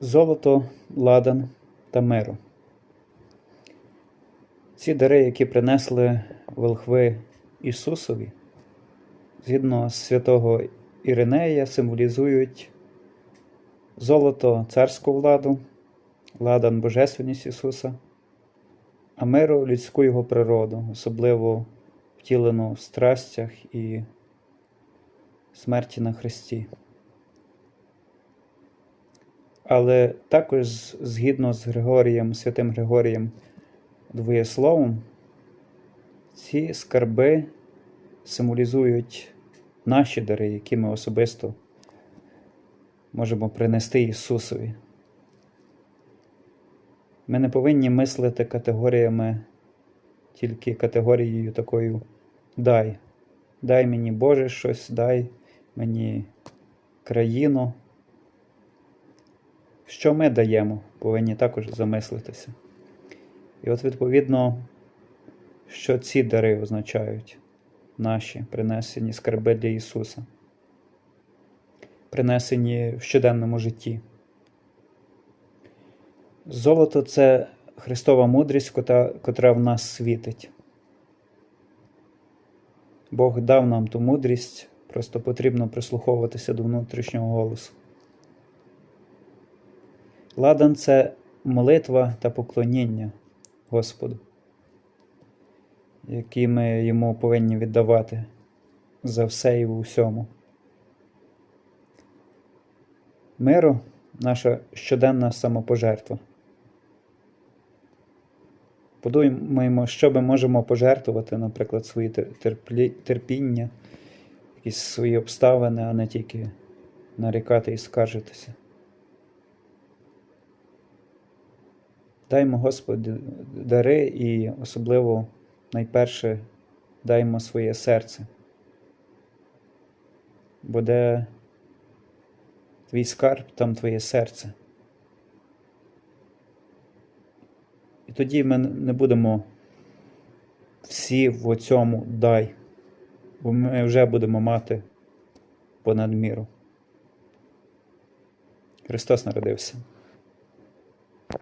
золото, ладан та миру. Ці дари, які принесли волхви Ісусові, згідно з святого Іринея, символізують золото царську владу, ладан божественність Ісуса, а миру людську його природу, особливо втілену в страстях і смерті на Христі. Але також згідно з Григорієм, святим Григорієм Двоєсловом, ці скарби символізують наші дари, які ми особисто можемо принести Ісусові. Ми не повинні мислити категоріями, тільки категорією такою дай. Дай мені Боже щось, дай мені країну. Що ми даємо, повинні також замислитися. І от, відповідно, що ці дари означають наші принесені скарби для Ісуса, принесені в щоденному житті. Золото це Христова мудрість, кота- котра в нас світить. Бог дав нам ту мудрість, просто потрібно прислуховуватися до внутрішнього голосу. Ладан це молитва та поклоніння Господу, які ми йому повинні віддавати за все і в усьому. Миру наша щоденна самопожертва. Подумаємо, що ми можемо пожертвувати, наприклад, свої терплі- терпіння, якісь свої обставини, а не тільки нарікати і скаржитися. Даймо Господи дари і особливо найперше даймо своє серце. Бо де твій скарб, там твоє серце. І тоді ми не будемо всі в цьому дай, бо ми вже будемо мати понад міру. Христос народився.